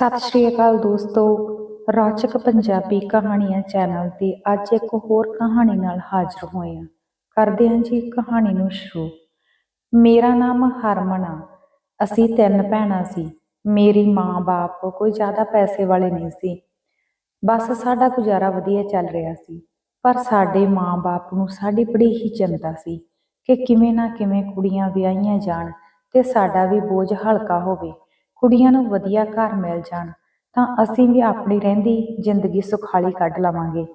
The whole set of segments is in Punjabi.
ਸਤਿ ਸ਼੍ਰੀ ਅਕਾਲ ਦੋਸਤੋ, ਰੌਚਕ ਪੰਜਾਬੀ ਕਹਾਣੀਆਂ ਚੈਨਲ ਤੇ ਅੱਜ ਇੱਕ ਹੋਰ ਕਹਾਣੀ ਨਾਲ ਹਾਜ਼ਰ ਹੋਏ ਹਾਂ। ਕਰਦੇ ਹਾਂ ਜੀ ਕਹਾਣੀ ਨੂੰ ਸ਼ੁਰੂ। ਮੇਰਾ ਨਾਮ ਹਰਮਨ ਆ। ਅਸੀਂ ਤਿੰਨ ਭੈਣਾਂ ਸੀ। ਮੇਰੀ ਮਾਂ-ਬਾਪ ਕੋਈ ਜ਼ਿਆਦਾ ਪੈਸੇ ਵਾਲੇ ਨਹੀਂ ਸੀ। ਬਸ ਸਾਡਾ ਗੁਜ਼ਾਰਾ ਵਧੀਆ ਚੱਲ ਰਿਹਾ ਸੀ। ਪਰ ਸਾਡੇ ਮਾਂ-ਬਾਪ ਨੂੰ ਸਾਡੀ ਬੜੀ ਹੀ ਚਿੰਤਾ ਸੀ ਕਿ ਕਿਵੇਂ ਨਾ ਕਿਵੇਂ ਕੁੜੀਆਂ ਵਿਆਹੀਆਂ ਜਾਣ ਤੇ ਸਾਡਾ ਵੀ ਬੋਝ ਹਲਕਾ ਹੋਵੇ। ਕੁੜੀਆਂ ਨੂੰ ਵਧੀਆ ਘਰ ਮਿਲ ਜਾਣ, ਤਾਂ ਅਸੀਂ ਵੀ ਆਪਣੀ ਰਹਿੰਦੀ ਜ਼ਿੰਦਗੀ ਸੁਖਾਲੀ ਕੱਢ ਲਵਾਂਗੇ।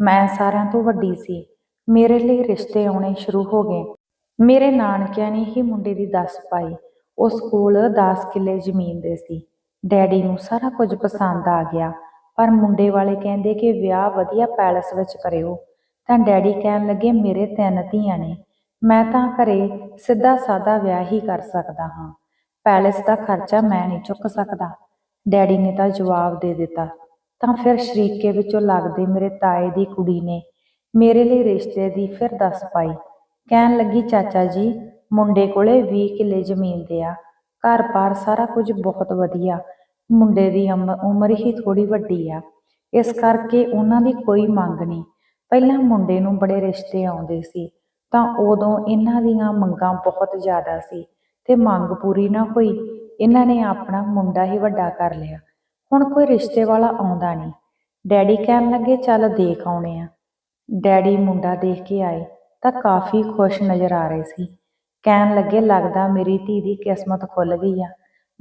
ਮੈਂ ਸਾਰਿਆਂ ਤੋਂ ਵੱਡੀ ਸੀ। ਮੇਰੇ ਲਈ ਰਿਸ਼ਤੇ ਆਉਣੇ ਸ਼ੁਰੂ ਹੋ ਗਏ। ਮੇਰੇ ਨਾਨਕਿਆਂ ਨੇ ਹੀ ਮੁੰਡੇ ਦੀ ਦੱਸ ਪਾਈ। ਉਸ ਕੋਲ 10 ਕਿੱਲੇ ਜ਼ਮੀਨ ਦੇ ਸੀ। ਡੈਡੀ ਨੂੰ ਸਾਰਾ ਕੁਝ ਪਸੰਦ ਆ ਗਿਆ, ਪਰ ਮੁੰਡੇ ਵਾਲੇ ਕਹਿੰਦੇ ਕਿ ਵਿਆਹ ਵਧੀਆ ਪੈਲਸ ਵਿੱਚ ਕਰਿਓ। ਤਾਂ ਡੈਡੀ ਕਹਿਣ ਲੱਗੇ, ਮੇਰੇ ਤਿੰਨ ਧੀਆਂ ਨੇ। ਮੈਂ ਤਾਂ ਘਰੇ ਸਿੱਧਾ ਸਾਦਾ ਵਿਆਹ ਹੀ ਕਰ ਸਕਦਾ ਹਾਂ। ਪੈਲਸ ਦਾ ਖਰਚਾ ਮੈਂ ਨਹੀਂ ਚੁੱਕ ਸਕਦਾ। ਡੈਡੀ ਨੇ ਤਾਂ ਜਵਾਬ ਦੇ ਦਿੱਤਾ। ਤਾਂ ਫਿਰ ਸ਼ਰੀਕੇ ਵਿੱਚੋਂ ਲੱਗਦੇ ਮੇਰੇ ਤਾਏ ਦੀ ਕੁੜੀ ਨੇ ਮੇਰੇ ਲਈ ਰਿਸ਼ਤੇ ਦੀ ਫਿਰ ਦੱਸ ਪਾਈ। ਕਹਿਣ ਲੱਗੀ, ਚਾਚਾ ਜੀ, ਮੁੰਡੇ ਕੋਲੇ 20 ਕਿੱਲੇ ਜ਼ਮੀਨ ਦੇ ਆ। ਘਰ-ਬਾਰ ਸਾਰਾ ਕੁਝ ਬਹੁਤ ਵਧੀਆ। ਮੁੰਡੇ ਦੀ ਅਮ- ਉਮਰ ਹੀ ਥੋੜੀ ਵੱਡੀ ਆ। ਇਸ ਕਰਕੇ ਉਹਨਾਂ ਦੀ ਕੋਈ ਮੰਗ ਨਹੀਂ। ਪਹਿਲਾਂ ਮੁੰਡੇ ਨੂੰ ਬੜੇ ਰਿਸ਼ਤੇ ਆਉਂਦੇ ਸੀ। ਤਾਂ ਉਦੋਂ ਇਹਨਾਂ ਦੀਆਂ ਮੰਗਾਂ ਬਹੁਤ ਜ਼ਿਆਦਾ ਸੀ। ਤੇ ਮੰਗ ਪੂਰੀ ਨਾ ਹੋਈ। ਇਹਨਾਂ ਨੇ ਆਪਣਾ ਮੁੰਡਾ ਹੀ ਵੱਡਾ ਕਰ ਲਿਆ। ਹੁਣ ਕੋਈ ਰਿਸ਼ਤੇ ਵਾਲਾ ਆਉਂਦਾ ਨਹੀਂ। ਡੈਡੀ ਕਹਿਣ ਲੱਗੇ, ਚੱਲ ਦੇਖ ਆਉਣੇ ਆ। ਡੈਡੀ ਮੁੰਡਾ ਦੇਖ ਕੇ ਆਏ ਤਾਂ ਕਾਫੀ ਖੁਸ਼ ਨਜ਼ਰ ਆ ਰਹੇ ਸੀ। ਕਹਿਣ ਲੱਗੇ, ਲੱਗਦਾ ਮੇਰੀ ਧੀ ਦੀ ਕਿਸਮਤ ਖੁੱਲ ਗਈ ਆ।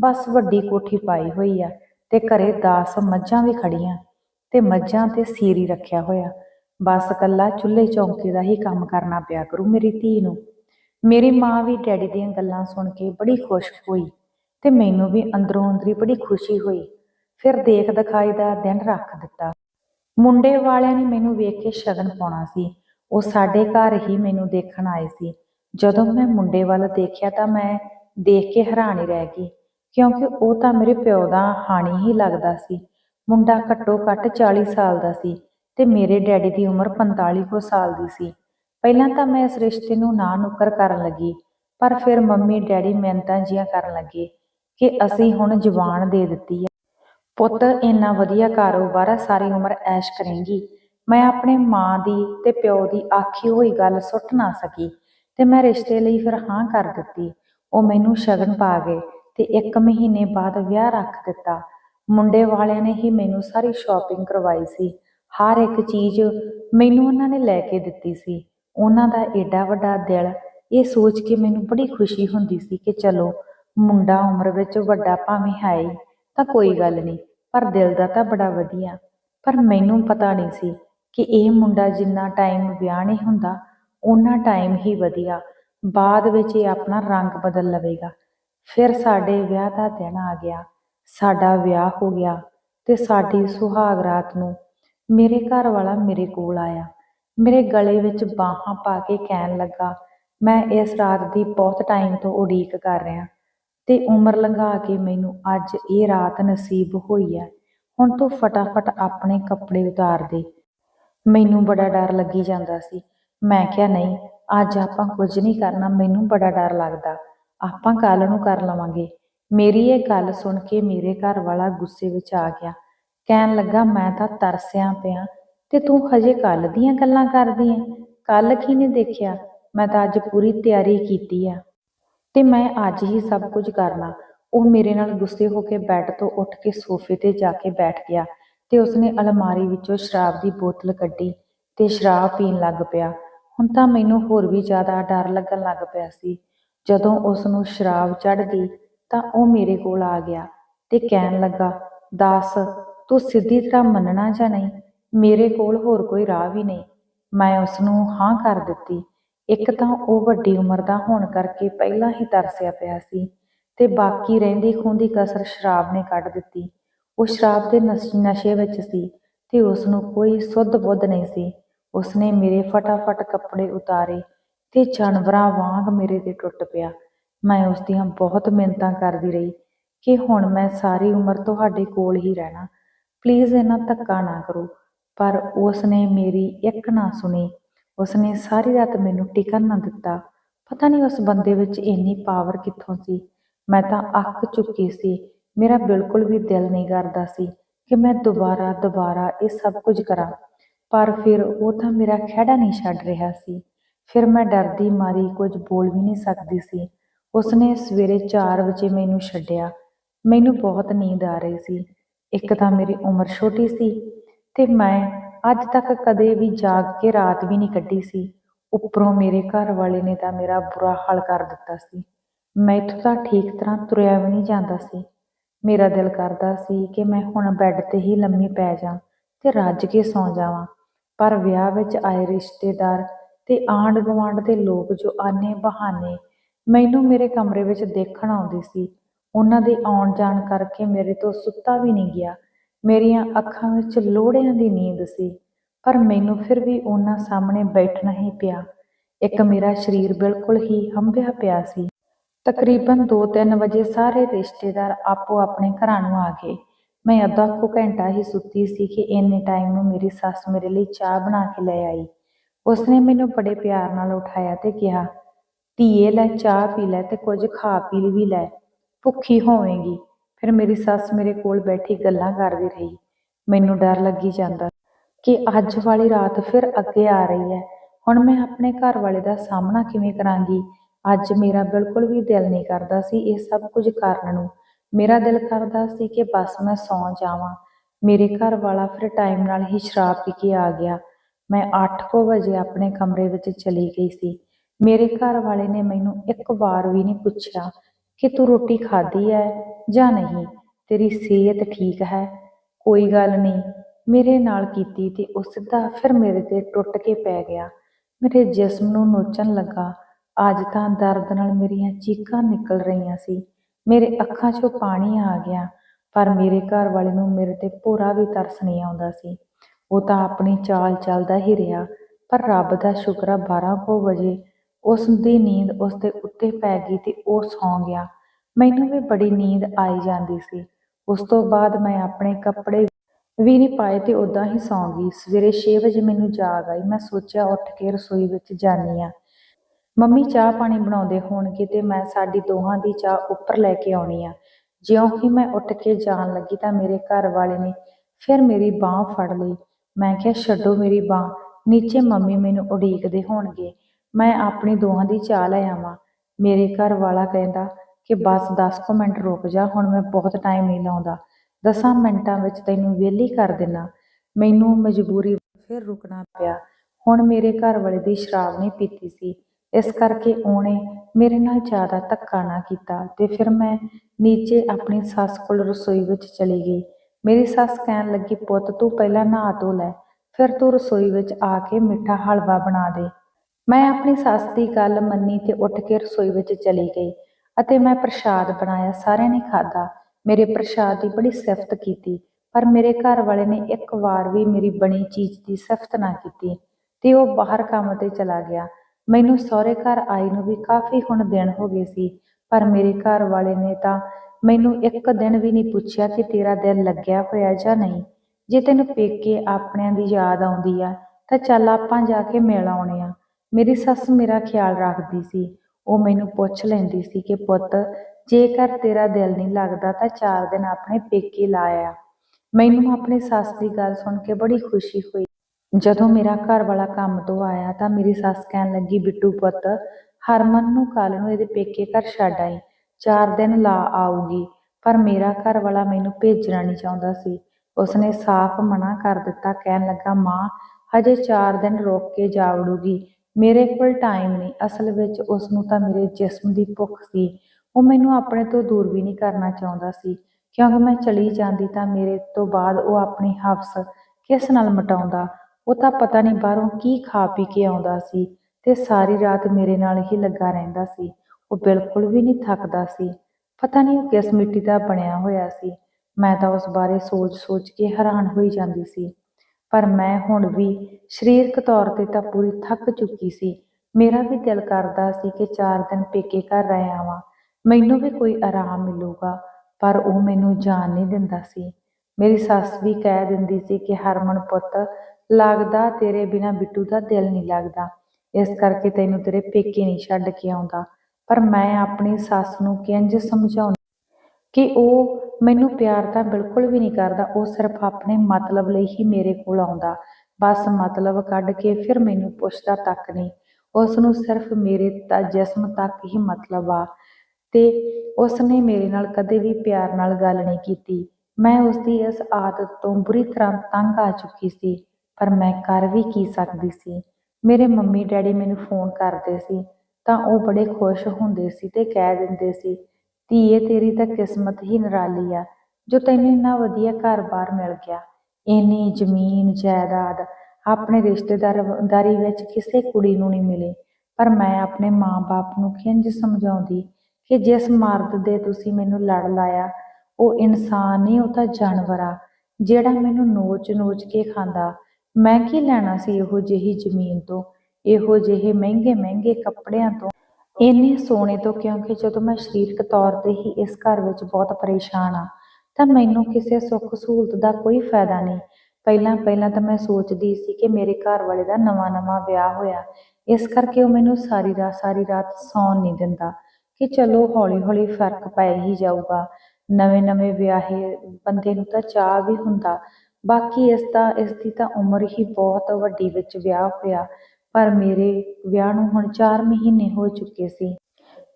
ਬਸ ਵੱਡੀ ਕੋਠੀ ਪਾਈ ਹੋਈ ਆ ਤੇ ਘਰੇ 10 ਮੱਝਾਂ ਵੀ ਖੜੀਆਂ ਤੇ ਮੱਝਾਂ ਤੇ ਸੀਰੀ ਰੱਖਿਆ ਹੋਇਆ। ਬਸ ਕੱਲਾ ਚੁੱਲ੍ਹੇ ਚੌਂਕੇ ਦਾ ਹੀ ਕੰਮ ਕਰਨਾ ਪਿਆ ਕਰੂ ਮੇਰੀ ਧੀ ਨੂੰ। ਮੇਰੀ ਮਾਂ ਵੀ ਡੈਡੀ ਦੀਆਂ ਗੱਲਾਂ ਸੁਣ ਕੇ ਬੜੀ ਖੁਸ਼ ਹੋਈ ਤੇ ਮੈਨੂੰ ਵੀ ਅੰਦਰੋਂ ਅੰਦਰੀ ਬੜੀ ਖੁਸ਼ੀ ਹੋਈ। ਫਿਰ ਦੇਖ ਦਿਖਾਈ ਦਾ ਦਿਨ ਰੱਖ ਦਿੱਤਾ। ਮੁੰਡੇ ਵਾਲਿਆਂ ਨੇ ਮੈਨੂੰ ਵੇਖ ਕੇ ਸ਼ਗਨ ਪਾਉਣਾ ਸੀ। ਉਹ ਸਾਡੇ ਘਰ ਹੀ ਮੈਨੂੰ ਦੇਖਣ ਆਏ ਸੀ। ਜਦੋਂ ਮੈਂ ਮੁੰਡੇ ਵੱਲ ਦੇਖਿਆ ਤਾਂ ਮੈਂ ਦੇਖ ਕੇ ਹੈਰਾਨੀ ਰਹਿ ਗਈ, ਕਿਉਂਕਿ ਉਹ ਤਾਂ ਮੇਰੇ ਪਿਓ ਦਾ ਹਾਣੀ ਹੀ ਲੱਗਦਾ ਸੀ। ਮੁੰਡਾ ਘੱਟੋ ਘੱਟ 40 ਸਾਲ ਦਾ ਸੀ ਤੇ ਮੇਰੇ ਡੈਡੀ ਦੀ ਉਮਰ 45 ਕੁ ਸਾਲ ਦੀ ਸੀ। ਪਹਿਲਾਂ ਤਾਂ ਮੈਂ ਇਸ ਰਿਸ਼ਤੇ ਨੂੰ ਨਾ ਨੁੱਕਰ ਕਰਨ ਲੱਗੀ, ਪਰ ਫਿਰ ਮੰਮੀ, ਡੈਡੀ ਮਿਹਨਤਾਂ ਜੀਆਂ ਕਰਨ ਲੱਗੇ ਕਿ ਅਸੀਂ ਹੁਣ ਜਵਾਨ ਦੇ ਦਿੱਤੀ ਹੈ ਪੁੱਤ, ਇੰਨਾ ਵਧੀਆ ਕਾਰੋਬਾਰ ਆ, ਸਾਰੀ ਉਮਰ ਐਸ਼ ਕਰੇਂਗੀ। ਮੈਂ ਆਪਣੇ ਮਾਂ ਦੀ ਤੇ ਪਿਓ ਦੀ ਆਖੀ ਹੋਈ ਗੱਲ ਸੁੱਟ ਨਾ ਸਕੀ ਤੇ ਮੈਂ ਰਿਸ਼ਤੇ ਲਈ ਫਿਰ ਹਾਂ ਕਰ ਦਿੱਤੀ। ਉਹ ਮੈਨੂੰ ਸ਼ਗਨ ਪਾ ਗਏ ਤੇ ਇੱਕ ਮਹੀਨੇ ਬਾਅਦ ਵਿਆਹ ਰੱਖ ਦਿੱਤਾ। ਮੁੰਡੇ ਵਾਲਿਆਂ ਨੇ ਹੀ ਮੈਨੂੰ ਸਾਰੀ ਸ਼ਾਪਿੰਗ ਕਰਵਾਈ ਸੀ। ਹਰ ਇੱਕ ਚੀਜ਼ ਮੈਨੂੰ ਉਹਨਾਂ ਨੇ ਲੈ ਕੇ ਦਿੱਤੀ ਸੀ। ਉਹਨਾਂ ਦਾ ਏਡਾ ਵੱਡਾ ਦਿਲ, ਇਹ ਸੋਚ ਕੇ ਮੈਨੂੰ ਬੜੀ ਖੁਸ਼ੀ ਹੁੰਦੀ ਸੀ ਕਿ ਚਲੋ, ਮੁੰਡਾ ਉਮਰ ਵਿੱਚ ਵੱਡਾ ਭਾਵੇਂ ਹੈ ਹੀ, ਤਾਂ ਕੋਈ ਗੱਲ ਨਹੀਂ, ਪਰ ਦਿਲ ਦਾ ਤਾਂ ਬੜਾ ਵਧੀਆ। ਪਰ ਮੈਨੂੰ ਪਤਾ ਨਹੀਂ ਸੀ ਕਿ ਇਹ ਮੁੰਡਾ ਜਿੰਨਾ ਟਾਈਮ ਵਿਆਹ ਨਹੀਂ ਹੁੰਦਾ ਉਹਨਾਂ ਟਾਈਮ ਹੀ ਵਧੀਆ। ਬਾਅਦ ਵਿੱਚ ਇਹ ਆਪਣਾ ਰੰਗ ਬਦਲ ਲਵੇਗਾ। ਫਿਰ ਸਾਡੇ ਵਿਆਹ ਦਾ ਦਿਨ ਆ ਗਿਆ। ਸਾਡਾ ਵਿਆਹ ਹੋ ਗਿਆ ਤੇ ਸਾਡੀ ਸੁਹਾਗ ਰਾਤ ਨੂੰ ਮੇਰੇ ਘਰ ਵਾਲਾ ਮੇਰੇ ਕੋਲ ਆਇਆ। ਮੇਰੇ ਗਲੇ ਵਿੱਚ ਬਾਹਾਂ ਪਾ ਕੇ ਕਹਿਣ ਲੱਗਾ, ਮੈਂ ਇਸ ਰਾਤ ਦੀ ਬਹੁਤ ਟਾਈਮ ਤੋਂ ਉਡੀਕ ਕਰ ਰਿਹਾ ਤੇ ਉਮਰ ਲੰਘਾ ਕੇ ਮੈਨੂੰ ਅੱਜ ਇਹ ਰਾਤ ਨਸੀਬ ਹੋਈ ਹੈ। ਹੁਣ ਤੂੰ ਫਟਾਫਟ ਆਪਣੇ ਕੱਪੜੇ ਉਤਾਰ ਦੇ। ਮੈਨੂੰ ਬੜਾ ਡਰ ਲੱਗੀ ਜਾਂਦਾ ਸੀ। ਮੈਂ ਕਿਹਾ, ਨਹੀਂ, ਅੱਜ ਆਪਾਂ ਕੁਝ ਨਹੀਂ ਕਰਨਾ, ਮੈਨੂੰ ਬੜਾ ਡਰ ਲੱਗਦਾ। ਆਪਾਂ ਕੱਲ ਨੂੰ ਕਰ ਲਵਾਂਗੇ। ਮੇਰੀ ਇਹ ਗੱਲ ਸੁਣ ਕੇ ਮੇਰੇ ਘਰ ਵਾਲਾ ਗੁੱਸੇ ਵਿੱਚ ਆ ਗਿਆ। ਕਹਿਣ ਲੱਗਾ, ਮੈਂ ਤਾਂ ਤਰਸਿਆ ਪਿਆ। ਤੇ ਤੂੰ ਹਜੇ ਕੱਲ ਦੀਆਂ ਗੱਲਾਂ ਕਰਦੀ ਐ ਕੱਲ ਕਿਹਨੇ ਦੇਖਿਆ? ਮੈਂ ਤਾਂ ਅੱਜ ਪੂਰੀ ਤਿਆਰੀ ਕੀਤੀ ਆ। ਤੇ ਮੈਂ ਅੱਜ ਹੀ ਸਭ ਕੁਝ ਕਰਨਾ। ਉਹ ਮੇਰੇ ਨਾਲ ਗੁੱਸੇ ਹੋ ਕੇ ਬੈੱਡ ਤੋਂ ਉੱਠ ਕੇ ਸੋਫੇ ਤੇ ਜਾ ਕੇ ਬੈਠ ਗਿਆ ਤੇ ਉਸਨੇ ਅਲਮਾਰੀ ਵਿੱਚੋਂ ਸ਼ਰਾਬ ਦੀ ਬੋਤਲ ਕੱਢੀ ਤੇ ਸ਼ਰਾਬ ਪੀਣ ਲੱਗ ਪਿਆ। ਹੁਣ ਤਾਂ ਮੈਨੂੰ ਹੋਰ ਵੀ ਜ਼ਿਆਦਾ ਡਰ ਲੱਗਣ ਲੱਗ ਪਿਆ ਸੀ। ਜਦੋਂ ਉਸ ਨੂੰ ਸ਼ਰਾਬ ਚੜ ਗਈ ਤਾਂ ਉਹ ਮੇਰੇ ਕੋਲ ਆ ਗਿਆ ਤੇ ਕਹਿਣ ਲੱਗਾ, ਦਾਸ, ਤੂੰ ਸਿੱਧੀ ਤਰ੍ਹਾਂ ਮੰਨਣਾ ਜਾਂ ਨਹੀਂ? ਮੇਰੇ ਕੋਲ ਹੋਰ ਕੋਈ ਰਾਹ ਵੀ ਨਹੀਂ। ਮੈਂ ਉਸ ਨੂੰ ਹਾਂ ਕਰ ਦਿੱਤੀ। ਇੱਕ ਤਾਂ ਉਹ ਵੱਡੀ ਉਮਰ ਦਾ ਹੋਣ ਕਰਕੇ ਪਹਿਲਾਂ ਹੀ ਤਰਸਿਆ ਪਿਆ ਸੀ ਤੇ ਬਾਕੀ ਰਹਿੰਦੀ ਖੂੰਦੀ ਕਸਰ ਸ਼ਰਾਬ ਨੇ ਕੱਢ ਦਿੱਤੀ। ਉਹ ਸ਼ਰਾਬ ਦੇ ਨਸ਼- ਨਸ਼ੇ ਵਿੱਚ ਸੀ ਤੇ ਉਸ ਨੂੰ ਕੋਈ ਸੁੱਧ ਬੁੱਧ ਨਹੀਂ ਸੀ। ਉਸਨੇ ਮੇਰੇ ਫਟਾਫਟ ਕੱਪੜੇ ਉਤਾਰੇ ਤੇ ਜਾਨਵਰਾਂ ਵਾਂਗ ਮੇਰੇ ਤੇ ਟੁੱਟ ਪਿਆ। ਮੈਂ ਉਸ ਦੀਆਂ ਬਹੁਤ ਮਿੰਨਤਾਂ ਕਰਦੀ ਰਹੀ ਕਿ ਹੁਣ ਮੈਂ ਸਾਰੀ ਉਮਰ ਤੁਹਾਡੇ ਕੋਲ ਹੀ ਰਹਿਣਾ। ਪਲੀਜ਼ ਇਹਨਾਂ ਧੱਕਾ ਨਾ ਕਰੋ। ਪਰ ਉਸ ਨੇ ਮੇਰੀ ਇੱਕ ਨਾ ਸੁਣੀ। ਉਸਨੇ ਸਾਰੀ ਰਾਤ ਮੈਨੂੰ ਟਿਕਣ ਨਾ ਦਿੱਤਾ। ਪਤਾ ਨਹੀਂ ਉਸ ਬੰਦੇ ਵਿੱਚ ਇੰਨੀ ਪਾਵਰ ਕਿੱਥੋਂ ਸੀ। ਮੈਂ ਤਾਂ ਅੱਕ ਚੁੱਕੀ ਸੀ। ਮੇਰਾ ਬਿਲਕੁਲ ਵੀ ਦਿਲ ਨਹੀਂ ਕਰਦਾ ਸੀ ਕਿ ਮੈਂ ਦੁਬਾਰਾ ਦੁਬਾਰਾ ਇਹ ਸਭ ਕੁਝ ਕਰਾਂ। ਪਰ ਫਿਰ ਉਹ ਤਾਂ ਮੇਰਾ ਖਹਿੜਾ ਨਹੀਂ ਛੱਡ ਰਿਹਾ ਸੀ। ਫਿਰ ਮੈਂ ਡਰਦੀ ਮਾਰੀ ਕੁਝ ਬੋਲ ਵੀ ਨਹੀਂ ਸਕਦੀ ਸੀ। ਉਸਨੇ ਸਵੇਰੇ 4 ਵਜੇ ਮੈਨੂੰ ਛੱਡਿਆ। ਮੈਨੂੰ ਬਹੁਤ ਨੀਂਦ ਆ ਰਹੀ ਸੀ। ਇੱਕ ਤਾਂ ਮੇਰੀ ਉਮਰ ਛੋਟੀ ਸੀ। ਤੇ ਮੈਂ ਅੱਜ ਤੱਕ ਕਦੇ ਵੀ ਜਾਗ ਕੇ ਰਾਤ ਵੀ ਨਹੀਂ ਕੱਢੀ ਸੀ। ਉੱਪਰੋਂ ਮੇਰੇ ਘਰ ਵਾਲੇ ਨੇ ਤਾਂ ਮੇਰਾ ਬੁਰਾ ਹਾਲ ਕਰ ਦਿੱਤਾ ਸੀ। ਮੈਥੋਂ ਤਾਂ ਠੀਕ ਤਰ੍ਹਾਂ ਤੁਰਿਆ ਵੀ ਨਹੀਂ ਜਾਂਦਾ ਸੀ। ਮੇਰਾ ਦਿਲ ਕਰਦਾ ਸੀ ਕਿ ਮੈਂ ਹੁਣ ਬੈੱਡ ਤੇ ਹੀ ਲੰਮੀ ਪੈ ਜਾ ਤੇ ਰੱਜ ਕੇ ਸੌਂ ਜਾਵਾਂ। ਪਰ ਵਿਆਹ ਵਿੱਚ ਆਏ ਰਿਸ਼ਤੇਦਾਰ ਤੇ ਆਂਢ ਗੁਆਂਢ ਦੇ ਲੋਕ ਜੋ ਆਨੇ ਬਹਾਨੇ ਮੈਨੂੰ ਮੇਰੇ ਕਮਰੇ ਵਿੱਚ ਦੇਖਣ ਆਉਂਦੇ ਸੀ। ਉਹਨਾਂ ਦੇ ਆਉਣ ਜਾਣ ਕਰਕੇ ਮੇਰੇ ਤੋਂ ਸੁੱਤਾ ਵੀ ਨਹੀਂ ਗਿਆ। ਮੇਰੀਆਂ ਅੱਖਾਂ ਵਿੱਚ ਲੋੜਿਆਂ ਦੀ ਨੀਂਦ ਸੀ, ਪਰ ਮੈਨੂੰ ਫਿਰ ਵੀ ਉਹਨਾਂ ਸਾਹਮਣੇ ਬੈਠਣਾ ਹੀ ਪਿਆ। ਇੱਕ ਮੇਰਾ ਸਰੀਰ ਬਿਲਕੁਲ ਹੀ ਹੰਭਿਆ ਪਿਆ ਸੀ। ਤਕਰੀਬਨ 2-3 ਵਜੇ ਸਾਰੇ ਰਿਸ਼ਤੇਦਾਰ ਆਪੋ ਆਪਣੇ ਘਰਾਂ ਨੂੰ ਆ ਗਏ। ਮੈਂ ਅੱਧਾ ਕੁ ਘੰਟਾ ਹੀ ਸੁੱਤੀ ਸੀ ਕਿ ਇੰਨੇ ਟਾਈਮ ਨੂੰ ਮੇਰੀ ਸੱਸ ਮੇਰੇ ਲਈ ਚਾਹ ਬਣਾ ਕੇ ਲੈ ਆਈ। ਉਸਨੇ ਮੈਨੂੰ ਬੜੇ ਪਿਆਰ ਨਾਲ ਉਠਾਇਆ ਤੇ ਕਿਹਾ, ਧੀਏ, ਲੈ ਚਾਹ ਪੀ ਲੈ ਤੇ ਕੁਝ ਖਾ ਪੀ ਵੀ ਲੈ। ਭੁੱਖੀ ਹੋਵੇਂਗੀ। ਫਿਰ ਮੇਰੀ ਸੱਸ ਮੇਰੇ ਕੋਲ ਬੈਠੀ ਗੱਲਾਂ ਕਰਦੀ ਰਹੀ। ਮੈਨੂੰ ਡਰ ਲੱਗੀ ਜਾਂਦਾ ਕਿ ਅੱਜ ਵਾਲੀ ਰਾਤ ਫਿਰ ਅੱਗੇ ਆ ਰਹੀ ਹੈ। ਹੁਣ ਮੈਂ ਆਪਣੇ ਘਰ ਵਾਲੇ ਦਾ ਸਾਹਮਣਾ ਕਿਵੇਂ ਕਰਾਂਗੀ? ਅੱਜ ਮੇਰਾ ਬਿਲਕੁਲ ਵੀ ਦਿਲ ਨਹੀਂ ਕਰਦਾ ਸੀ ਇਹ ਸਭ ਕੁਝ ਕਰਨ ਨੂੰ। ਮੇਰਾ ਦਿਲ ਕਰਦਾ ਸੀ ਕਿ ਬਸ ਮੈਂ ਸੌਂ ਜਾਵਾਂ। ਮੇਰੇ ਘਰ ਵਾਲਾ ਫਿਰ ਟਾਈਮ ਨਾਲ ਹੀ ਸ਼ਰਾਬ ਪੀ ਕੇ ਆ ਗਿਆ। ਮੈਂ 8:00 ਵਜੇ ਆਪਣੇ ਕਮਰੇ ਵਿੱਚ ਚਲੀ ਗਈ ਸੀ। ਮੇਰੇ ਘਰ ਵਾਲੇ ਨੇ ਮੈਨੂੰ ਇੱਕ ਵਾਰ ਵੀ ਨਹੀਂ ਪੁੱਛਿਆ ਕਿ ਤੂੰ ਰੋਟੀ ਖਾਧੀ ਹੈ ਜਾਂ ਨਹੀਂ? ਤੇਰੀ ਸਿਹਤ ਠੀਕ ਹੈ? ਕੋਈ ਗੱਲ ਨਹੀਂ। ਮੇਰੇ ਨਾਲ ਕੀਤੀ ਤੇ ਉਹ ਸਿੱਧਾ ਫਿਰ ਮੇਰੇ ਤੇ ਟੁੱਟ ਕੇ ਪੈ ਗਿਆ। ਮੇਰੇ ਜਿਸਮ ਨੂੰ ਨੋਚਣ ਲੱਗਾ। ਅੱਜ ਤਾਂ ਦਰਦ ਨਾਲ ਮੇਰੀਆਂ ਚੀਕਾਂ ਨਿਕਲ ਰਹੀਆਂ ਸੀ। ਮੇਰੇ ਅੱਖਾਂ 'ਚੋਂ ਪਾਣੀ ਆ ਗਿਆ, ਪਰ ਮੇਰੇ ਘਰ ਵਾਲੇ ਨੂੰ ਮੇਰੇ ਤੇ ਪੂਰਾ ਵੀ ਤਰਸ ਨਹੀਂ ਆਉਂਦਾ ਸੀ। ਉਹ ਤਾਂ ਆਪਣੀ ਚਾਲ ਚੱਲਦਾ ਹੀ ਰਿਹਾ, ਪਰ ਰੱਬ ਦਾ ਸ਼ੁਕਰ ਆ 12 ਕੁ ਵਜੇ ਉਸ ਦੀ ਨੀਂਦ ਉਸ ਦੇ ਉੱਤੇ ਪੈ ਗਈ ਤੇ ਉਹ ਸੌਂ ਗਿਆ। ਮੈਨੂੰ ਵੀ ਬੜੀ ਨੀਂਦ ਆਈ ਜਾਂਦੀ ਸੀ। ਉਸ ਤੋਂ ਬਾਅਦ ਮੈਂ ਆਪਣੇ ਕੱਪੜੇ ਵੀ ਨਹੀਂ ਪਾਏ ਤੇ ਉਦਾਂ ਹੀ ਸੌਂ ਗਈ। ਸਵੇਰੇ 6 ਵਜੇ ਮੈਨੂੰ ਜਾਗ ਆਈ। ਮੈਂ ਸੋਚਿਆ, ਉੱਠ ਕੇ ਰਸੋਈ ਵਿੱਚ ਜਾਨੀ ਆ ਮੰਮੀ ਚਾਹ ਪਾਣੀ ਬਣਾਉਂਦੇ ਹੋਣਗੇ ਤੇ ਮੈਂ ਸਾਡੀ ਦੋਹਾਂ ਦੀ ਚਾਹ ਉੱਪਰ ਲੈ ਕੇ ਆਉਣੀ ਆ ਜਿਉਂ ਹੀ ਮੈਂ ਉੱਠ ਕੇ ਜਾਣ ਲੱਗੀ ਤਾਂ ਮੇਰੇ ਘਰ ਵਾਲੇ ਨੇ ਫਿਰ ਮੇਰੀ ਬਾਹ ਫੜ ਲਈ। ਮੈਂ ਕਿਹਾ, ਛੱਡੋ ਮੇਰੀ ਬਾਹ। ਨੀਚੇ ਮੰਮੀ ਮੈਨੂੰ ਉਡੀਕਦੇ ਹੋਣਗੇ। ਮੈਂ ਆਪਣੇ ਦੋਹਾਂ ਦੀ ਚਾਹ ਲੈ ਆਵਾਂ। ਮੇਰੇ ਘਰ ਵਾਲਾ ਕਹਿੰਦਾ ਕਿ ਬਸ 10 ਕੁ ਮਿੰਟ ਰੁਕ ਜਾ, ਹੁਣ ਮੈਂ ਬਹੁਤ ਟਾਈਮ ਨਹੀਂ ਲਾਉਂਦਾ। 10 ਮਿੰਟਾਂ ਵਿੱਚ ਤੈਨੂੰ ਵਿਹਲੀ ਕਰ ਦੇਣਾ ਮੈਨੂੰ ਮਜਬੂਰੀ ਫਿਰ ਰੁਕਣਾ ਪਿਆ। ਹੁਣ ਮੇਰੇ ਘਰ ਵਾਲੇ ਦੀ ਸ਼ਰਾਬ ਨਹੀਂ ਪੀਤੀ ਸੀ। ਇਸ ਕਰਕੇ ਉਹਨੇ ਮੇਰੇ ਨਾਲ ਜ਼ਿਆਦਾ ਧੱਕਾ ਨਾ ਕੀਤਾ ਤੇ ਫਿਰ ਮੈਂ ਨੀਚੇ ਆਪਣੀ ਸੱਸ ਕੋਲ ਰਸੋਈ ਵਿੱਚ ਚਲੀ ਗਈ। ਮੇਰੀ ਸੱਸ ਕਹਿਣ ਲੱਗੀ, ਪੁੱਤ, ਤੂੰ ਪਹਿਲਾਂ ਨਹਾ ਧੋ ਲੈ, ਫਿਰ ਤੂੰ ਰਸੋਈ ਵਿੱਚ ਆ ਕੇ ਮਿੱਠਾ ਹਲਵਾ ਬਣਾ ਦੇ। ਮੈਂ ਆਪਣੀ ਸੱਸ ਦੀ ਗੱਲ ਮੰਨੀ ਤੇ ਉੱਠ ਕੇ ਰਸੋਈ ਵਿੱਚ ਚਲੀ ਗਈ ਅਤੇ ਮੈਂ ਪ੍ਰਸ਼ਾਦ ਬਣਾਇਆ, ਸਾਰਿਆਂ ਨੇ ਖਾਧਾ। ਮੇਰੇ ਪ੍ਰਸ਼ਾਦ ਦੀ ਬੜੀ ਸਿਫਤ ਕੀਤੀ, ਪਰ ਮੇਰੇ ਘਰ ਵਾਲੇ ਨੇ ਇੱਕ ਵਾਰ ਵੀ ਮੇਰੀ ਬਣੀ ਚੀਜ਼ ਦੀ ਸਿਫਤ ਨਾ ਕੀਤੀ ਤੇ ਉਹ ਬਾਹਰ ਕੰਮ ਤੇ ਚਲਾ ਗਿਆ। ਮੈਨੂੰ ਸਹੁਰੇ ਘਰ ਆਈ ਨੂੰ ਵੀ ਕਾਫੀ ਹੁਣ ਦਿਨ ਹੋ ਗਏ ਸੀ, ਪਰ ਮੇਰੇ ਘਰ ਵਾਲੇ ਨੇ ਤਾਂ ਮੈਨੂੰ ਇੱਕ ਦਿਨ ਵੀ ਨਹੀਂ ਪੁੱਛਿਆ ਕਿ ਤੇਰਾ ਦਿਲ ਲੱਗਿਆ ਹੋਇਆ ਜਾਂ ਨਹੀਂ। ਜੇ ਤੈਨੂੰ ਪੇਕੇ ਆਪਣਿਆਂ ਦੀ ਯਾਦ ਆਉਂਦੀ ਆ, ਤਾਂ ਚੱਲ ਆਪਾਂ ਜਾ ਕੇ ਮਿਲ ਆਉਣੇ ਆ। ਮੇਰੀ ਸੱਸ ਮੇਰਾ ਖਿਆਲ ਰੱਖਦੀ ਸੀ। ਉਹ ਮੈਨੂੰ ਪੁੱਛ ਲੈਂਦੀ ਸੀ ਕਿ ਪੁੱਤ, ਜੇਕਰ ਤੇਰਾ ਦਿਲ ਨਹੀਂ ਲੱਗਦਾ ਤਾਂ ਚਾਰ ਦਿਨ ਆਪਣੇ ਪੇਕੇ ਲਾ ਆ। ਮੈਨੂੰ ਆਪਣੀ ਸੱਸ ਦੀ ਗੱਲ ਸੁਣ ਕੇ ਬੜੀ ਖੁਸ਼ੀ ਹੋਈ। ਜਦੋਂ ਮੇਰਾ ਘਰ ਵਾਲਾ ਕੰਮ ਤੋਂ ਆਇਆ ਤਾਂ ਮੇਰੀ ਸੱਸ ਕਹਿਣ ਲੱਗੀ, ਬਿੱਟੂ ਪੁੱਤ, ਹਰਮਨ ਨੂੰ ਕੱਲ ਨੂੰ ਇਹਦੇ ਪੇਕੇ ਘਰ ਛੱਡ ਆਈ। ਚਾਰ ਦਿਨ ਲਾ ਆਊਗੀ, ਪਰ ਮੇਰਾ ਘਰ ਵਾਲਾ ਮੈਨੂੰ ਭੇਜਣਾ ਨਹੀਂ ਚਾਹੁੰਦਾ ਸੀ। ਉਸਨੇ ਸਾਫ਼ ਮਨਾ ਕਰ ਦਿੱਤਾ, ਕਹਿਣ ਲੱਗਾ, ਮਾਂ, ਹਜੇ 4 ਦਿਨ ਰੋਕ ਕੇ ਜਾਵੜੂਗੀ। ਮੇਰੇ ਕੋਲ ਟਾਈਮ ਨਹੀਂ, ਅਸਲ ਵਿੱਚ ਉਸ ਨੂੰ ਤਾਂ ਮੇਰੇ ਜਿਸਮ ਦੀ ਭੁੱਖ ਸੀ। ਉਹ ਮੈਨੂੰ ਆਪਣੇ ਤੋਂ ਦੂਰ ਵੀ ਨਹੀਂ ਕਰਨਾ ਚਾਹੁੰਦਾ ਸੀ। ਕਿਉਂਕਿ ਮੈਂ ਚਲੀ ਜਾਂਦੀ ਤਾਂ ਮੇਰੇ ਤੋਂ ਬਾਅਦ ਉਹ ਆਪਣੀ ਹਫ਼ਸ ਕਿਸ ਨਾਲ ਮਟਾਉਂਦਾ? ਉਹ ਤਾਂ ਪਤਾ ਨਹੀਂ ਬਾਹਰੋਂ ਕੀ ਖਾ ਪੀ ਕੇ ਆਉਂਦਾ ਸੀ ਤੇ ਸਾਰੀ ਰਾਤ ਮੇਰੇ ਨਾਲ ਹੀ ਲੱਗਾ ਰਹਿੰਦਾ ਸੀ। ਉਹ ਬਿਲਕੁਲ ਵੀ ਨਹੀਂ ਥੱਕਦਾ ਸੀ। ਪਤਾ ਨਹੀਂ ਉਹ ਕਿਸ ਮਿੱਟੀ ਦਾ ਬਣਿਆ ਹੋਇਆ ਸੀ। ਮੈਂ ਤਾਂ ਉਸ ਬਾਰੇ ਸੋਚ-ਸੋਚ ਕੇ ਹੈਰਾਨ ਹੋਈ ਜਾਂਦੀ ਸੀ। ਪਰ ਮੈਂ ਹੁਣ ਵੀ ਸਰੀਰਕ ਤੌਰ ਤੇ ਤਾਂ ਪੂਰੀ ਥੱਕ ਚੁੱਕੀ ਸੀ। ਮੇਰਾ ਵੀ ਦਿਲ ਕਰਦਾ ਸੀ ਕਿ 4 ਦਿਨ ਪੇਕੇ ਘਰ ਰਹਿ ਆਵਾਂ। ਮੈਨੂੰ ਵੀ ਕੋਈ ਆਰਾਮ ਮਿਲੂਗਾ, ਪਰ ਉਹ ਮੈਨੂੰ ਜਾਣ ਨਹੀਂ ਦਿੰਦਾ ਸੀ। ਮੇਰੀ ਸੱਸ ਵੀ ਕਹਿ ਦਿੰਦੀ ਸੀ ਕਿ, ਹਰਮਨ ਪੁੱਤ, ਲੱਗਦਾ ਤੇਰੇ ਬਿਨਾ ਬਿੱਟੂ ਦਾ ਦਿਲ ਨਹੀਂ ਲੱਗਦਾ। ਇਸ ਕਰਕੇ ਤੈਨੂੰ ਤੇਰੇ ਪੇਕੇ ਨਹੀਂ ਛੱਡ ਕੇ ਆਉਂਦਾ। ਪਰ ਮੈਂ ਆਪਣੀ ਸੱਸ ਨੂੰ ਕਿੰਜ ਸਮਝਾਉਂ? ਕਿ ਉਹ ਮੈਨੂੰ ਪਿਆਰ ਤਾਂ ਬਿਲਕੁਲ ਵੀ ਨਹੀਂ ਕਰਦਾ, ਉਹ ਸਿਰਫ ਆਪਣੇ ਮਤਲਬ ਲਈ ਹੀ ਮੇਰੇ ਕੋਲ ਆਉਂਦਾ। ਬਸ ਮਤਲਬ ਕੱਢ ਕੇ ਫਿਰ ਮੈਨੂੰ ਪੁੱਛਦਾ ਤੱਕ ਨਹੀਂ। ਉਸ ਨੂੰ ਸਿਰਫ ਮੇਰੇ ਤਾਂ ਜਿਸਮ ਤੱਕ ਹੀ ਮਤਲਬ ਆ। ਤੇ ਉਸ ਨੇ ਮੇਰੇ ਨਾਲ ਕਦੇ ਵੀ ਪਿਆਰ ਨਾਲ ਗੱਲ ਨਹੀਂ ਕੀਤੀ। ਮੈਂ ਉਸ ਦੀ ਇਸ ਆਦਤ ਤੋਂ ਬੁਰੀ ਤਰ੍ਹਾਂ ਤੰਗ ਆ ਚੁੱਕੀ ਸੀ, ਪਰ ਮੈਂ ਕਰ ਵੀ ਕੀ ਸਕਦੀ ਸੀ? ਮੇਰੇ ਮੰਮੀ ਡੈਡੀ ਮੈਨੂੰ ਫੋਨ ਕਰਦੇ ਸੀ, ਤਾਂ ਉਹ ਬੜੇ ਖੁਸ਼ ਹੁੰਦੇ ਸੀ ਤੇ ਕਹਿ ਦਿੰਦੇ ਸੀ ਧੀਏ, ਤੇਰੀ ਤਾਂ ਕਿਸਮਤ ਹੀ ਨਿਰਾਲੀ ਆ, ਜੋ ਤੈਨੂੰ ਇੰਨਾ ਵਧੀਆ ਘਰ-ਬਾਰ ਮਿਲ ਗਿਆ। ਇੰਨੀ ਜ਼ਮੀਨ, ਜਾਇਦਾਦ ਆਪਣੇ ਰਿਸ਼ਤੇਦਾਰੀ ਵਿੱਚ ਕਿਸੇ ਕੁੜੀ ਨੂੰ ਨਹੀਂ ਮਿਲੇ। ਪਰ ਮੈਂ ਆਪਣੇ ਮਾਂ-ਬਾਪ ਨੂੰ ਕਿੰਜ ਸਮਝਾਉਂਦੀ ਕਿ ਜਿਸ ਮਰਦ ਦੇ ਤੁਸੀਂ ਮੈਨੂੰ ਲੜ ਲਾਇਆ, ਉਹ ਇਨਸਾਨ ਨਹੀਂ ਉਹ ਤਾਂ ਜਾਨਵਰ ਆ, ਜਿਹੜਾ ਮੈਨੂੰ ਨੋਚ-ਨੋਚ ਕੇ ਖਾਂਦਾ। ਮੈਂ ਕੀ ਲੈਣਾ ਸੀ ਇਹੋ ਜਿਹੀ ਜ਼ਮੀਨ ਤੋਂ, ਇਹੋ ਜਿਹੇ ਮਹਿੰਗੇ-ਮਹਿੰਗੇ ਕੱਪੜਿਆਂ ਤੋਂ? ਇੰਨੇ ਸੋਨੇ ਤੋਂ ਕਿਉਂਕਿ ਜਦੋਂ ਮੈਂ ਸਰੀਰਕ ਤੌਰ ਤੇ ਹੀ ਇਸ ਘਰ ਵਿੱਚ ਬਹੁਤ ਪਰੇਸ਼ਾਨ ਆ ਤਾਂ ਮੈਨੂੰ ਕਿਸੇ ਸੁੱਖ ਸਹੂਲਤ ਦਾ ਕੋਈ ਫਾਇਦਾ ਨਹੀਂ। ਪਹਿਲਾਂ ਪਹਿਲਾਂ ਤਾਂ ਮੈਂ ਸੋਚਦੀ ਸੀ ਕਿ ਮੇਰੇ ਘਰ ਵਾਲੇ ਦਾ ਨਵਾਂ-ਨਵਾਂ ਵਿਆਹ ਹੋਇਆ, ਇਸ ਕਰਕੇ ਉਹ ਮੈਨੂੰ ਸਾਰੀ ਰਾਤ ਸਾਰੀ ਰਾਤ ਸੌਣ ਨਹੀਂ ਦਿੰਦਾ ਕਿ ਚਲੋ ਹੌਲੀ-ਹੌਲੀ ਫ਼ਰਕ ਪੈ ਹੀ ਜਾਊਗਾ। ਨਵੇਂ-ਨਵੇਂ ਵਿਆਹੇ ਬੰਦੇ ਨੂੰ ਤਾਂ ਚਾਅ ਵੀ ਹੁੰਦਾ, ਬਾਕੀ ਇਸ ਦਾ ਇਸ ਦੀ ਤਾਂ ਉਮਰ ਹੀ ਬਹੁਤ ਵੱਡੀ ਵਿੱਚ ਵਿਆਹ ਹੋਇਆ। ਪਰ ਮੇਰੇ ਵਿਆਹ ਨੂੰ ਹੁਣ 4 ਮਹੀਨੇ ਹੋ ਚੁੱਕੇ ਸੀ।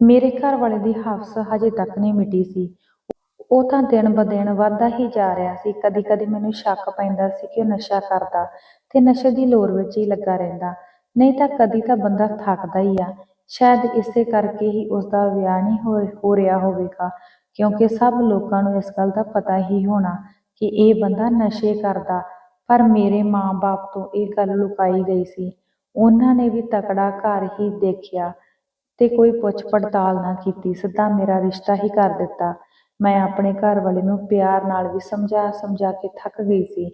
ਮੇਰੇ ਘਰ ਵਾਲੇ ਦੀ ਹਵਸ ਹਜੇ ਤੱਕ ਨਹੀਂ ਮਿਟੀ ਸੀ। ਉਹ ਤਾਂ ਦਿਨ ਬ ਦਿਨ ਵੱਧਦਾ ਹੀ ਜਾ ਰਿਹਾ ਸੀ। ਕਦੀ ਕਦੀ ਮੈਨੂੰ ਸ਼ੱਕ ਪੈਂਦਾ ਸੀ ਕਿ ਉਹ ਨਸ਼ਾ ਕਰਦਾ ਤੇ ਨਸ਼ੇ ਦੀ ਲੋਰ ਵਿੱਚ ਹੀ ਲੱਗਾ ਰਹਿੰਦਾ। ਨਹੀਂ ਤਾਂ ਕਦੀ ਤਾਂ ਬੰਦਾ ਥੱਕਦਾ ਹੀ ਆ। ਸ਼ਾਇਦ ਇਸੇ ਕਰਕੇ ਹੀ ਉਸ ਦਾ ਵਿਆਹ ਨਹੀਂ ਹੋ ਹੋ ਰਿਹਾ ਹੋਵੇਗਾ, ਕਿਉਂਕਿ ਸਭ ਲੋਕਾਂ ਨੂੰ ਇਸ ਗੱਲ ਦਾ ਪਤਾ ਹੀ ਹੋਣਾ ਕਿ ਇਹ ਬੰਦਾ ਨਸ਼ੇ ਕਰਦਾ। ਪਰ ਮੇਰੇ ਮਾਂ-ਬਾਪ ਤੋਂ ਇਹ ਗੱਲ ਲੁਕਾਈ ਗਈ ਸੀ। ਉਹਨਾਂ ਨੇ ਵੀ ਤਕੜਾ ਘਰ ਹੀ ਦੇਖਿਆ ਤੇ ਕੋਈ ਪੁੱਛ ਪੜਤਾਲ ਨਾ ਕੀਤੀ, ਸਿੱਧਾ ਮੇਰਾ ਰਿਸ਼ਤਾ ਹੀ ਕਰ ਦਿੱਤਾ। ਮੈਂ ਆਪਣੇ ਘਰ ਵਾਲੇ ਨੂੰ ਪਿਆਰ ਨਾਲ ਵੀ ਸਮਝਾ ਸਮਝਾ ਕੇ ਥੱਕ ਗਈ ਸੀ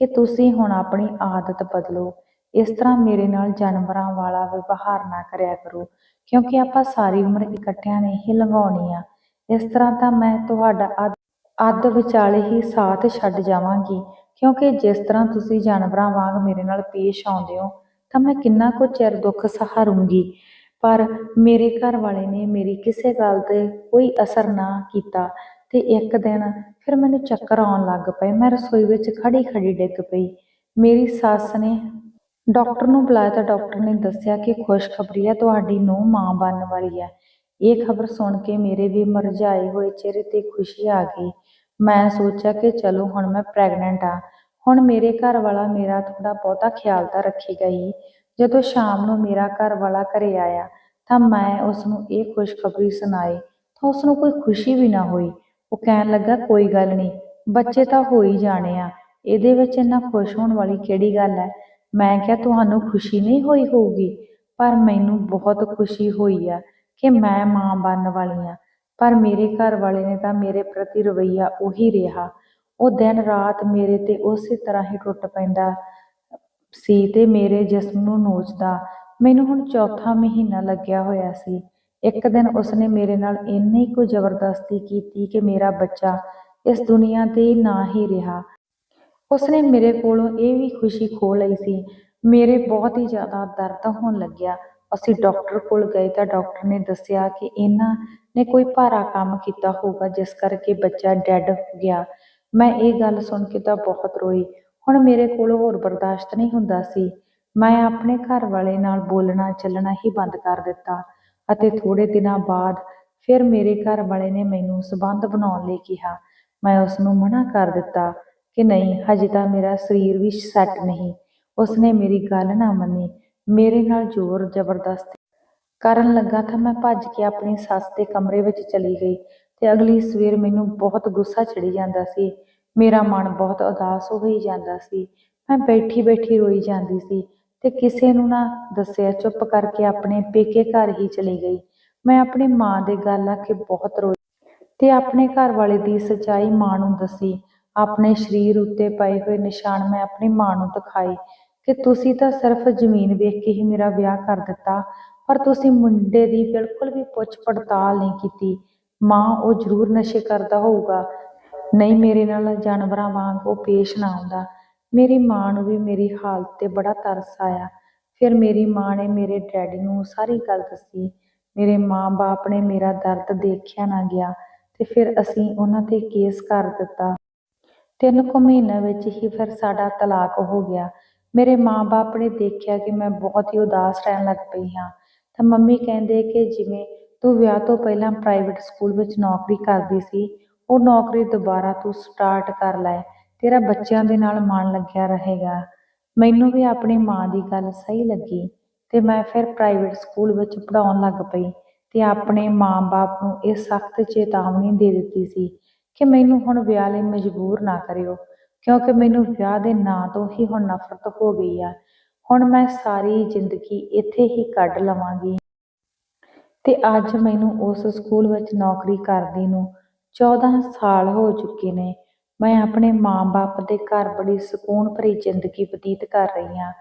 ਕਿ ਤੁਸੀਂ ਹੁਣ ਆਪਣੀ ਆਦਤ ਬਦਲੋ। ਇਸ ਤਰ੍ਹਾਂ ਮੇਰੇ ਨਾਲ ਜਾਨਵਰਾਂ ਵਾਲਾ ਵਿਵਹਾਰ ਨਾ ਕਰਿਆ ਕਰੋ, ਕਿਉਂਕਿ ਆਪਾਂ ਸਾਰੀ ਉਮਰ ਇਕੱਠਿਆਂ ਨੇ ਹੀ ਲੰਘਾਉਣੀ ਆ। ਇਸ ਤਰ੍ਹਾਂ ਤਾਂ ਮੈਂ ਤੁਹਾਡਾ ਅੱਧ ਅੱਧ ਵਿਚਾਲੇ ਹੀ ਸਾਥ ਛੱਡ ਜਾਵਾਂਗੀ, ਕਿਉਂਕਿ ਜਿਸ ਤਰ੍ਹਾਂ ਤੁਸੀਂ ਜਾਨਵਰਾਂ ਵਾਂਗ ਮੇਰੇ ਨਾਲ ਪੇਸ਼ ਆਉਂਦੇ ਹੋ ਤਾਂ ਮੈਂ ਕਿੰਨਾ ਕੁ ਚਿਰ ਦੁੱਖ ਸਹਾਰੂੰਗੀ। ਪਰ ਮੇਰੇ ਘਰ ਵਾਲੇ ਨੇ ਮੇਰੀ ਕਿਸੇ ਗੱਲ ਤੇ ਕੋਈ ਅਸਰ ਨਾ ਕੀਤਾ ਤੇ ਇੱਕ ਦਿਨ ਫਿਰ ਮੈਨੂੰ ਚੱਕਰ ਆਉਣ ਲੱਗ ਪਏ। ਮੈਂ ਰਸੋਈ ਵਿੱਚ ਖੜੀ ਖੜੀ ਡਿੱਗ ਪਈ। ਮੇਰੀ ਸੱਸ ਨੇ ਡਾਕਟਰ ਨੂੰ ਬੁਲਾਇਆ ਤਾਂ ਡਾਕਟਰ ਨੇ ਦੱਸਿਆ ਕਿ ਖੁਸ਼ਖਬਰੀ ਹੈ ਤੁਹਾਡੀ ਨੂੰ ਮਾਂ ਬਣਨ ਵਾਲੀ ਹੈ ਇਹ ਖਬਰ ਸੁਣ ਕੇ ਮੇਰੇ ਵੀ ਮਰਝਾਏ ਹੋਏ ਚਿਹਰੇ ਤੇ ਖੁਸ਼ੀ ਆ ਗਈ। ਮੈਂ ਸੋਚਿਆ ਕਿ ਚਲੋ ਹੁਣ ਮੈਂ ਪ੍ਰੈਗਨੈਂਟ ਆ। ਹੁਣ ਮੇਰੇ ਘਰ ਵਾਲਾ ਮੇਰਾ ਥੋੜਾ ਬਹੁਤਾ ਖਿਆਲ ਤਾਂ ਰੱਖੇਗਾ ਹੀ। ਜਦੋਂ ਸ਼ਾਮ ਨੂੰ ਮੇਰਾ ਘਰ ਵਾਲਾ ਘਰੇ ਆਇਆ, ਤਾਂ ਮੈਂ ਉਸ ਨੂੰ ਇਹ ਖੁਸ਼ਖਬਰੀ ਸੁਣਾਈ, ਤਾਂ ਉਸ ਨੂੰ ਕੋਈ ਖੁਸ਼ੀ ਵੀ ਨਾ ਹੋਈ। ਉਹ ਕਹਿਣ ਲੱਗਾ, ਕੋਈ ਗੱਲ ਨਹੀਂ, ਬੱਚੇ ਤਾਂ ਹੋ ਹੀ ਜਾਣੇ ਆ। ਇਹਦੇ ਵਿੱਚ ਇੰਨਾ ਖੁਸ਼ ਹੋਣ ਵਾਲੀ ਕਿਹੜੀ ਗੱਲ ਹੈ? ਮੈਂ ਕਿਹਾ, ਤੁਹਾਨੂੰ ਖੁਸ਼ੀ ਨਹੀਂ ਹੋਈ ਹੋਊਗੀ? ਪਰ ਮੈਨੂੰ ਬਹੁਤ ਖੁਸ਼ੀ ਹੋਈ ਆ ਕਿ ਮੈਂ ਮਾਂ ਬਣਨ ਵਾਲੀ ਆ। ਪਰ ਮੇਰੇ ਘਰ ਵਾਲੇ ਨੇ ਤਾਂ ਮੇਰੇ ਪ੍ਰਤੀ ਰਵੱਈਆ ਉਹੀ ਰਿਹਾ। ਉਹ ਦਿਨ ਰਾਤ ਮੇਰੇ ਤੇ ਉਸੇ ਤਰ੍ਹਾਂ ਹੀ ਟੁੱਟ ਪੈਂਦਾ ਸੀ ਤੇ ਮੇਰੇ ਜਿਸਮ ਨੂੰ ਨੋਚਦਾ। ਮੈਨੂੰ ਹੁਣ ਚੌਥਾ ਮਹੀਨਾ ਲੱਗਿਆ ਹੋਇਆ ਸੀ। ਇੱਕ ਦਿਨ ਉਸਨੇ ਮੇਰੇ ਨਾਲ ਇੰਨੀ ਕੁ ਜ਼ਬਰਦਸਤੀ ਕੀਤੀ ਕਿ ਮੇਰਾ ਬੱਚਾ ਇਸ ਦੁਨੀਆ ਤੇ ਨਾ ਹੀ ਰਿਹਾ। ਉਸਨੇ ਮੇਰੇ ਕੋਲੋਂ ਇਹ ਵੀ ਖੁਸ਼ੀ ਖੋਹ ਲਈ ਸੀ। ਮੇਰੇ ਬਹੁਤ ਹੀ ਜ਼ਿਆਦਾ ਦਰਦ ਹੋਣ ਲੱਗਿਆ। ਅਸੀਂ ਡਾਕਟਰ ਕੋਲ ਗਏ ਤਾਂ ਡਾਕਟਰ ਨੇ ਦੱਸਿਆ ਕਿ ਇਹਨਾਂ ਨੇ ਕੋਈ ਭਾਰਾ ਕੰਮ ਕੀਤਾ ਹੋਊਗਾ, ਜਿਸ ਕਰਕੇ ਬੱਚਾ ਡੈੱਡ ਹੋ ਗਿਆ। ਮੈਂ ਇਹ ਗੱਲ ਸੁਣ ਕੇ ਤਾਂ ਬਹੁਤ ਰੋਈ। ਹੁਣ ਮੇਰੇ ਕੋਲ ਹੋਰ ਬਰਦਾਸ਼ਤ ਨਹੀਂ ਹੁੰਦਾ ਸੀ। ਮੈਂ ਆਪਣੇ ਘਰ ਵਾਲੇ ਨਾਲ ਬੋਲਣਾ, ਚੱਲਣਾ ਹੀ ਬੰਦ ਕਰ ਦਿੱਤਾ ਅਤੇ ਥੋੜੇ ਦਿਨਾਂ ਬਾਅਦ ਫਿਰ ਮੇਰੇ ਘਰ ਵਾਲੇ ਨੇ ਮੈਨੂੰ ਸਬੰਧ ਬਣਾਉਣ ਲਈ ਕਿਹਾ। ਮੈਂ ਉਸ ਨੂੰ ਮਨਾ ਕਰ ਦਿੱਤਾ ਕਿ ਨਹੀਂ, ਹਜੇ ਤਾਂ ਮੇਰਾ ਸਰੀਰ ਵੀ ਸੈੱਟ ਨਹੀਂ। ਉਸਨੇ ਮੇਰੀ ਗੱਲ ਨਾ ਮੰਨੀ। ਮੇਰੇ ਨਾਲ ਜ਼ੋਰ ਜ਼ਬਰਦਸਤੀ ਕਰਨ ਲੱਗਾ ਤਾਂ ਮੈਂ ਭੱਜ ਕੇ ਆਪਣੀ ਸੱਸ ਦੇ ਕਮਰੇ ਵਿੱਚ ਚਲੀ ਗਈ। ਤੇ ਅਗਲੀ ਸਵੇਰ ਮੈਨੂੰ ਬਹੁਤ ਗੁੱਸਾ ਚੜੀ ਜਾਂਦਾ ਸੀ। ਮੇਰਾ ਮਨ ਬਹੁਤ ਉਦਾਸ ਹੋਈ ਜਾਂਦਾ ਸੀ। ਮੈਂ ਬੈਠੀ ਬੈਠੀ ਰੋਈ ਜਾਂਦੀ ਸੀ ਤੇ ਕਿਸੇ ਨੂੰ ਨਾ ਦੱਸਿਆ ਚੁੱਪ ਕਰਕੇ ਆਪਣੇ ਪੇਕੇ ਘਰ ਹੀ ਚਲੀ ਗਈ। ਮੈਂ ਆਪਣੀ ਮਾਂ ਦੇ ਗੱਲ ਆ ਕੇ ਬਹੁਤ ਰੋਈ ਤੇ ਆਪਣੇ ਘਰ ਵਾਲੇ ਦੀ ਸੱਚਾਈ ਮਾਂ ਨੂੰ ਦੱਸੀ। ਆਪਣੇ ਸਰੀਰ ਉੱਤੇ ਪਏ ਹੋਏ ਨਿਸ਼ਾਨ ਮੈਂ ਆਪਣੀ ਮਾਂ ਨੂੰ ਦਿਖਾਏ ਕਿ ਤੁਸੀਂ ਤਾਂ ਸਿਰਫ ਜ਼ਮੀਨ ਵੇਖ ਕੇ ਹੀ ਮੇਰਾ ਵਿਆਹ ਕਰ ਦਿੱਤਾ, ਪਰ ਤੁਸੀਂ ਮੁੰਡੇ ਦੀ ਬਿਲਕੁਲ ਵੀ ਪੁੱਛ ਪੜਤਾਲ ਨਹੀਂ ਕੀਤੀ। ਮਾਂ ਉਹ ਜ਼ਰੂਰ ਨਸ਼ੇ ਕਰਦਾ ਹੋਊਗਾ। ਨਹੀਂ ਮੇਰੇ ਨਾਲ ਜਾਨਵਰਾਂ ਵਾਂਗ ਉਹ ਪੇਸ਼ ਨਾ ਆਉਂਦਾ। ਮੇਰੀ ਮਾਂ ਨੂੰ ਵੀ ਮੇਰੀ ਹਾਲਤ ਤੇ ਬੜਾ ਤਰਸ ਆਇਆ। ਫਿਰ ਮੇਰੀ ਮਾਂ ਨੇ ਮੇਰੇ ਡੈਡੀ ਨੂੰ ਸਾਰੀ ਗੱਲ ਦੱਸੀ। ਮੇਰੇ ਮਾਂ-ਬਾਪ ਨੇ ਮੇਰਾ ਦਰਦ ਦੇਖਿਆ ਨਾ ਗਿਆ ਤੇ ਫਿਰ ਅਸੀਂ ਉਹਨਾਂ ਤੇ ਕੇਸ ਕਰ ਦਿੱਤਾ। ਤਿੰਨ ਕੁ ਮਹੀਨਿਆਂ ਵਿੱਚ ਹੀ ਫਿਰ ਸਾਡਾ ਤਲਾਕ ਹੋ ਗਿਆ। ਮੇਰੇ ਮਾਂ-ਬਾਪ ਨੇ ਦੇਖਿਆ ਕਿ ਮੈਂ ਬਹੁਤ ਹੀ ਉਦਾਸ ਰਹਿਣ ਲੱਗ ਪਈ ਹਾਂ। ਤਾਂ ਮੰਮੀ ਕਹਿੰਦੇ ਕਿ ਜਿਵੇਂ ਤੂੰ ਵਿਆਹ ਤੋਂ ਪਹਿਲਾਂ ਪ੍ਰਾਈਵੇਟ ਸਕੂਲ ਵਿੱਚ ਨੌਕਰੀ ਕਰਦੀ ਸੀ, ਉਹ ਨੌਕਰੀ ਦੁਬਾਰਾ ਤੂੰ ਸਟਾਰਟ ਕਰ ਲੈ, ਤੇਰਾ ਬੱਚਿਆਂ ਦੇ ਨਾਲ ਮਨ ਲੱਗਿਆ ਰਹੇਗਾ। ਮੈਨੂੰ ਵੀ ਆਪਣੀ ਮਾਂ ਦੀ ਗੱਲ ਸਹੀ ਲੱਗੀ ਤੇ ਮੈਂ ਫਿਰ ਪ੍ਰਾਈਵੇਟ ਸਕੂਲ ਵਿੱਚ ਪੜਾਉਣ ਲੱਗ ਪਈ ਤੇ ਆਪਣੇ ਮਾਂ-ਬਾਪ ਨੂੰ ਇਹ ਸਖਤ ਚੇਤਾਵਨੀ ਦੇ ਦਿੱਤੀ ਸੀ ਕਿ ਮੈਨੂੰ ਹੁਣ ਵਿਆਹ ਲਈ ਮਜਬੂਰ ਨਾ ਕਰਿਓ, ਕਿਉਂਕਿ ਮੈਨੂੰ ਵਿਆਹ ਦੇ ਨਾਂ ਤੋਂ ਹੀ ਹੁਣ ਨਫ਼ਰਤ ਹੋ ਗਈ ਆ। ਹੁਣ ਮੈਂ ਸਾਰੀ ਜ਼ਿੰਦਗੀ ਇੱਥੇ ਹੀ ਕੱਢ ਲਵਾਂਗੀ। ਤੇ ਅੱਜ ਮੈਨੂੰ ਉਸ ਸਕੂਲ ਵਿੱਚ ਨੌਕਰੀ ਕਰਦੀ ਨੂੰ 14 ਸਾਲ ਹੋ ਚੁੱਕੇ ਨੇ। ਮੈਂ ਆਪਣੇ ਮਾਂ-ਬਾਪ ਦੇ ਘਰ ਬੜੀ ਸਕੂਨ ਭਰੀ ਜ਼ਿੰਦਗੀ ਬਤੀਤ ਕਰ ਰਹੀ ਹਾਂ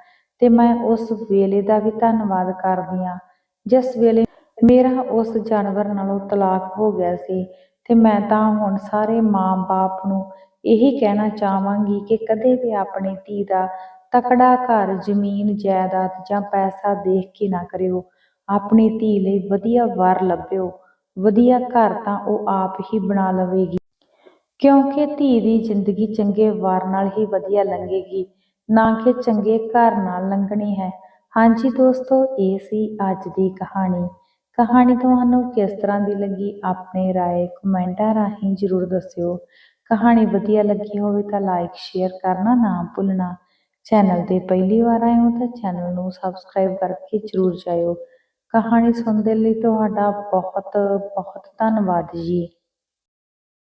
ਤੇ ਮੈਂ ਉਸ ਵੇਲੇ ਦਾ ਵੀ ਧੰਨਵਾਦ ਕਰਦੀ ਹਾਂ, ਜਿਸ ਵੇਲੇ ਮੇਰਾ ਉਸ ਜਾਨਵਰ ਨਾਲੋਂ ਤਲਾਕ ਹੋ ਗਿਆ ਸੀ ਤੇ ਮੈਂ ਤਾਂ ਹੁਣ ਸਾਰੇ ਮਾਂ-ਬਾਪ ਨੂੰ ਇਹੀ ਕਹਿਣਾ ਚਾਹਾਂਗੀ ਕਿ ਕਦੇ ਵੀ ਆਪਣੀ ਧੀ ਦਾ ਤਕੜਾ ਘਰ, ਜ਼ਮੀਨ, ਜਾਇਦਾਦ ਜਾਂ ਪੈਸਾ ਦੇਖ ਕੇ ਨਾ ਕਰਿਓ। ਆਪਣੀ ਧੀ ਲਈ ਵਧੀਆ ਵਰ ਲੱਭਿਓ। ਵਧੀਆ ਘਰ ਤਾਂ ਉਹ ਆਪ ਹੀ ਬਣਾ ਲਵੇਗੀ। ਕਿਉਂਕਿ ਧੀ ਦੀ ਜ਼ਿੰਦਗੀ ਚੰਗੇ ਵਾਰ ਨਾਲ ਹੀ ਵਧੀਆ ਲੰਘੇਗੀ, ਨਾ ਕਿ ਚੰਗੇ ਘਰ ਨਾਲ ਲੰਘਣੀ ਹੈ। ਹਾਂਜੀ ਦੋਸਤੋ, ਇਹ ਸੀ ਅੱਜ ਦੀ ਕਹਾਣੀ। ਕਹਾਣੀ ਤੁਹਾਨੂੰ ਕਿਸ ਤਰ੍ਹਾਂ ਦੀ ਲੱਗੀ ਆਪਣੇ ਰਾਏ ਕਮੈਂਟਾਂ ਰਾਹੀਂ ਜ਼ਰੂਰ ਦੱਸਿਓ। ਕਹਾਣੀ ਵਧੀਆ ਲੱਗੀ ਹੋਵੇ ਤਾਂ ਲਾਈਕ ਸ਼ੇਅਰ ਕਰਨਾ ਨਾ ਭੁੱਲਣਾ। ਚੈਨਲ ਤੇ ਪਹਿਲੀ ਵਾਰ ਆਏ ਹੋ ਤਾਂ ਚੈਨਲ ਨੂੰ ਸਬਸਕ੍ਰਾਈਬ ਕਰਕੇ ਜ਼ਰੂਰ ਜਾਇਓ। ਕਹਾਣੀ ਸੁਣਨ ਦੇ ਲਈ ਤੁਹਾਡਾ ਬਹੁਤ ਬਹੁਤ ਧੰਨਵਾਦ ਜੀ।